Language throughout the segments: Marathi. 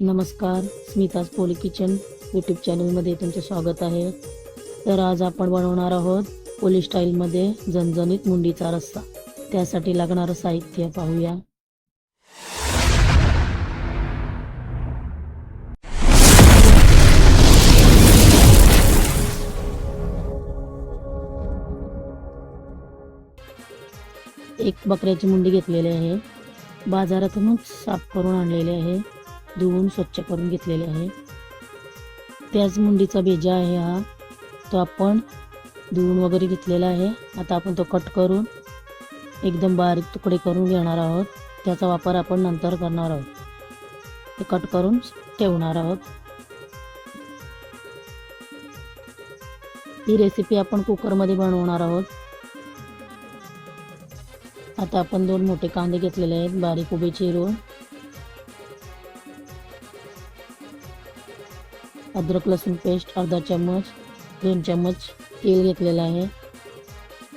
नमस्कार स्मिताज पोली किचन यूट्यूब चॅनलमध्ये तुमचं स्वागत आहे. तर आज आपण बनवणार आहोत पोली स्टाईलमध्ये झणझणीत मुंडीचा रस्सा. त्यासाठी लागणारं साहित्य पाहूया. एक बकऱ्याची मुंडी घेतलेली आहे. बाजारातूनच साफ करून आणलेली आहे. धुवून स्वच्छ करून घेतलेले आहे. त्याच मुंडीचा बेजा आहे हा. तो आपण धुवून वगैरे घेतलेला आहे. आता आपण तो कट करून एकदम बारीक तुकडे करून घेणार आहोत. त्याचा वापर आपण नंतर करणार आहोत. ते कट करून ठेवणार आहोत. ही रेसिपी आपण कुकरमध्ये बनवणार आहोत. आता आपण दोन मोठे कांदे घेतलेले आहेत. बारीक उभे चिरून. अद्रक लसूण पेस्ट अर्धा चम्मच दोन चम्मच तेल घेतलेलं आहे.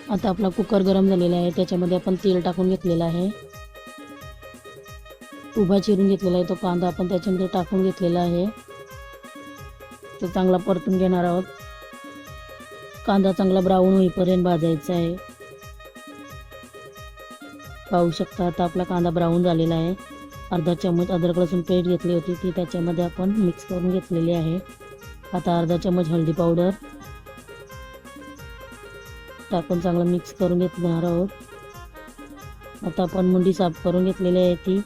आता आपला कुकर गरम झालेला आहे. त्याच्यामध्ये आपण तेल टाकून घेतलेलं आहे. उभा चिरून घेतलेला आहे तो कांदा आपण त्याच्यामध्ये टाकून घेतलेला आहे. तो चांगला परतून घेणार आहोत. कांदा चांगला ब्राऊन होईपर्यंत भाजायचा आहे. पाहू शकता आता आपला कांदा ब्राऊन झालेला आहे. अर्धा चम्मच अद्रक लसूण पेस्ट घेतली होती ती त्याच्यामध्ये आपण मिक्स करून घेतलेली आहे. आता अर्धा चम्मच हळदी पावडर टाकून चांगलं मिक्स करून घेतणार आहोत. आता आपण मुंडी साफ करून घेतलेली आहे ती.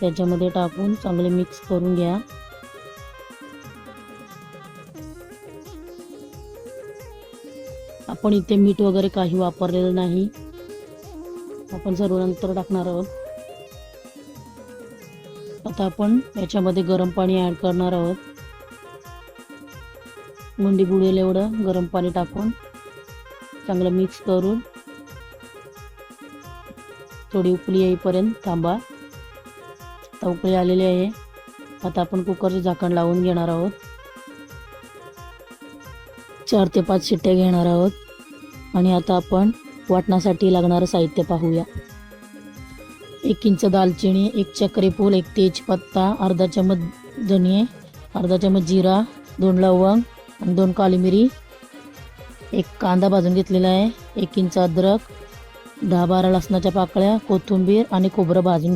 त्याच्यामध्ये टाकून चांगले मिक्स करून घ्या. आपण इथे मीठ वगैरे काही वापरलेलं नाही. आपण सर्व नंतर टाकणार आहोत. आता आपण याच्यामध्ये गरम पाणी ॲड करणार आहोत. मुंडी बुडेल एवढं गरम पाणी टाकून. चांगलं मिक्स करून. थोडी उकळी येईपर्यंत थांबा. आता उकळी आलेली आहे. आता आपण कुकरचं झाकण लावून घेणार आहोत. चार ते पाच शिट्ट्या घेणार आहोत. आणि आता आपण वाटण्यासाठी लागणारं साहित्य पाहूया. एक इंच दालचिनी एक चक्रीफूल एक तेजपत्ता अर्धा चमच धने अर्धा चमच जिरा दोन लवंग आणि दोन काली मिरी. एक कांदा भाजून घेतलेला आहे एक इंच अद्रक दहा बारा लसणाच्या पाकळ्या कोथिंबीर आणि खोबरं भाजून.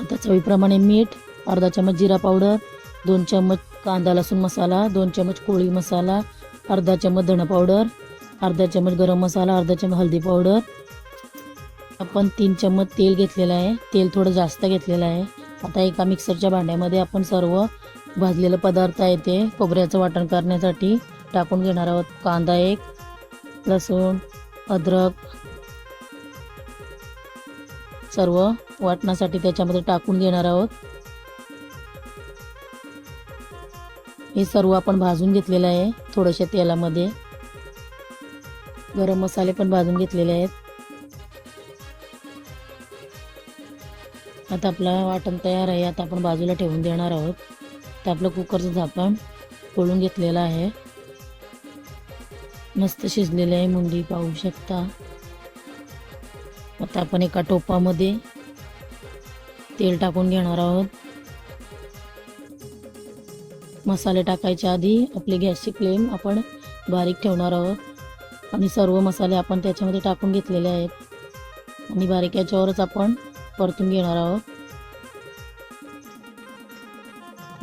आता चवीप्रमाणे मीठ अर्धा चमच जिरा पावडर दोन चमच कांदा लसूण मसाला दोन चमच कोळी मसाला अर्धा चमच धणं पावडर अर्धा चमच गरम मसाला अर्धा चमच हळदी पावडर आपण तीन चम्मच तेल घेतलेलं आहे. तेल थोडं जास्त घेतलेलं आहे. आता एका मिक्सरच्या भांड्यामध्ये आपण सर्व भाजलेले पदार्थ आहे ते खोबऱ्याचं वाटण करण्यासाठी टाकून घेणार आहोत. कांदा एक लसूण अद्रक सर्व वाटण्यासाठी त्याच्यामध्ये टाकून घेणार आहोत. हे सर्व आपण भाजून घेतलेलं आहे थोड्याशा तेलामध्ये. गरम मसाले पण भाजून घेतलेले आहेत. आता आपला वाटण तयार आहे. आता आपण बाजूला ठेवून देणार आहोत. तर आपलं कुकरचं झाकण खोलून घेतलेलं आहे. मस्त शिजलेलं आहे मुंडी पाहू शकता. आता आपण एका टोपामध्ये तेल टाकून घेणार आहोत. मसाले टाकायच्या आधी आपली गॅसची फ्लेम आपण बारीक ठेवणार आहोत. आणि सर्व मसाले आपण त्याच्यामध्ये टाकून घेतलेले आहेत. आणि बारीक याच्यावरच आपण परतून घेणार आहोत.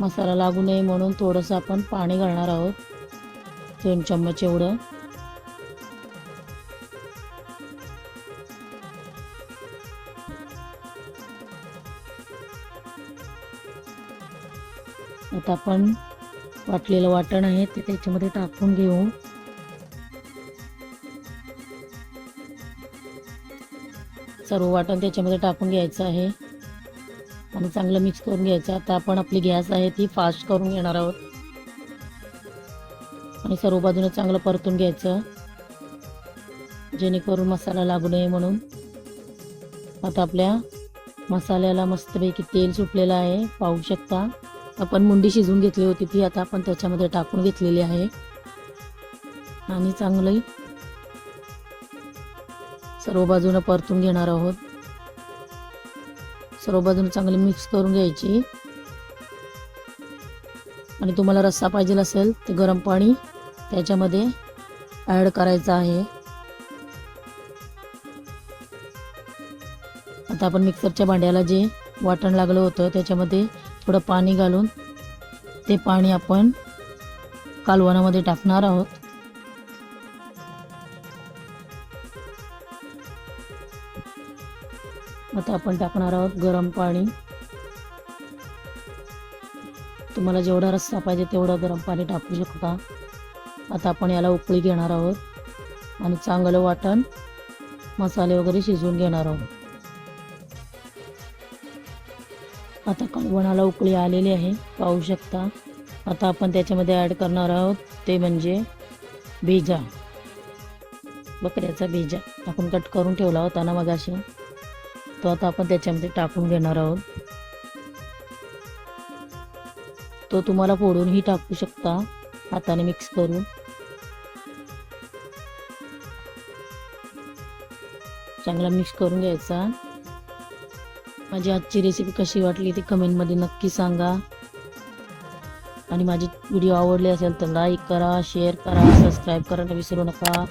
मसाला लागू नये म्हणून थोडंसं आपण पाणी घालणार आहोत. दोन चम्मच एवढं. आता आपण वाटलेलं वाटण आहे ते त्याच्यामध्ये टाकून घेऊ. सर्व वाटण त्याच्यामध्ये टाकून घ्यायचं आहे. आणि चांगलं मिक्स करून घ्यायचं. आता आपण आपली गॅस आहे ती फास्ट करून घेणार आहोत. आणि सर्व बाजूने चांगलं परतून घ्यायचं. जेणेकरून मसाला लागू नये म्हणून. आता आपल्या मसाल्याला मस्तपैकी तेल सुटलेलं आहे. पाहू शकता. आपण मुंडी शिजवून घेतली होती ती आता आपण त्याच्यामध्ये टाकून घेतलेली आहे. आणि चांगली सर्व बाजूनं परतून घेणार आहोत. सर्व बाजूने चांगली मिक्स करून घ्यायची. आणि तुम्हाला रस्सा पाहिजे असेल तर गरम पाणी त्याच्यामध्ये ॲड करायचं आहे. आता आपण मिक्सरच्या भांड्याला जे वाटण लागलं होतं त्याच्यामध्ये थोडं पाणी घालून ते पाणी आपण कालवणामध्ये टाकणार आहोत. आता आपण टाकणार आहोत गरम पाणी. तुम्हाला जेवढा रस्सा पाहिजे तेवढं गरम पाणी टाकू शकता. आता आपण याला उकळी घेणार आहोत आणि चांगलं वाटण मसाले वगैरे शिजवून घेणार आहोत. आता कळवणाला उकळी आलेली आहे पाहू शकता. आता आपण त्याच्यामध्ये ॲड करणार आहोत ते म्हणजे भेजा. बकऱ्याचा भेजा. आपण कट करून ठेवला होता ना मगाशी. तो आता आपण त्याच्यामध्ये टाकून घेणार आहोत. तो तुम्हाला फोडूनही टाकू शकता. हाताने मिक्स करून. चांगला मिक्स करून घ्यायचा. माझी आजची रेसिपी कशी वाटली ती कमेंटमध्ये नक्की सांगा. आणि माझी व्हिडिओ आवडले असेल तर लाईक करा शेअर करा सबस्क्राईब करायला विसरू नका.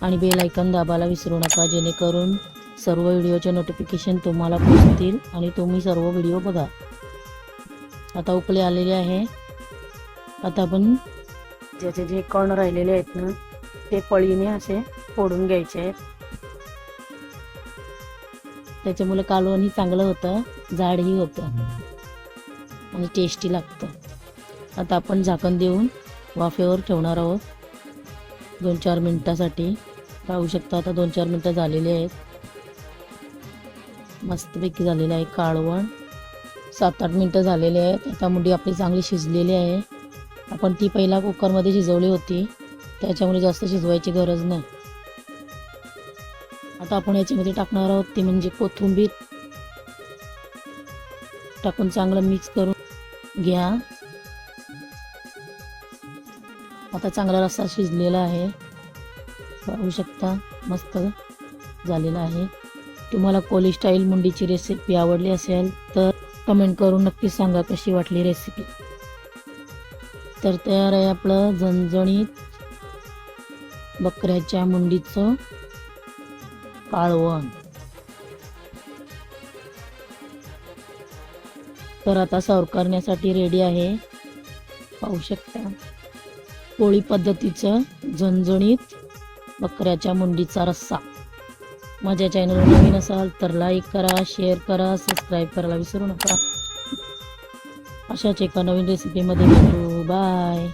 आणि बेल ऐकन दाबायला विसरू नका जेणेकरून सर्व व्हिडिओचे नोटिफिकेशन तुम्हाला पोचतील आणि तुम्ही सर्व व्हिडिओ बघा. आता उकळे आलेले आहे. आता आपण ज्याचे जे कण राहिलेले आहेत ना ते पळीने असे फोडून घ्यायचे आहेत. त्याच्यामुळे कालवणही चांगलं होतं जाडही होतं आणि टेस्टी लागतं. आता आपण झाकण देऊन वाफेवर ठेवणार आहोत. दोन चार मिनटासाठी. पाहू शकता आता दोन चार मिनटं झालेली आहेत. मस्तपैकी झालेलं आहे काळवण. सात आठ मिनटं झालेले आहेत. आता मुंडी आपली चांगली शिजलेली आहे. आपण ती पहिला कुकरमध्ये शिजवली होती. त्याच्यामुळे जास्त शिजवायची गरज नाही. आता आपण याच्यामध्ये टाकणार आहोत ती म्हणजे कोथिंबीर. टाकून चांगलं मिक्स करून घ्या. आता चांगला रस्सा शिजलेला आहे. पाहू शकता मस्त झालेला आहे. तुम्हाला कोलीस्टाईल मुंडीची रेसिपी आवडली असेल तर कमेंट करून नक्की सांगा कशी वाटली रेसिपी तर तयार आहे आपलं झणझणीत बकऱ्याच्या मुंडीचं काळवण. तर आता सर्व करण्यासाठी रेडी आहे. पाहू शकता. पोळी पद्धतीचं झणझणीत बकऱ्याच्या मुंडीचा रस्सा. माझ्या चॅनलवर नवीन असाल तर लाईक करा शेअर करा सबस्क्राईब करायला विसरू नका. अशाच एका नवीन रेसिपीमध्ये भेटू. बाय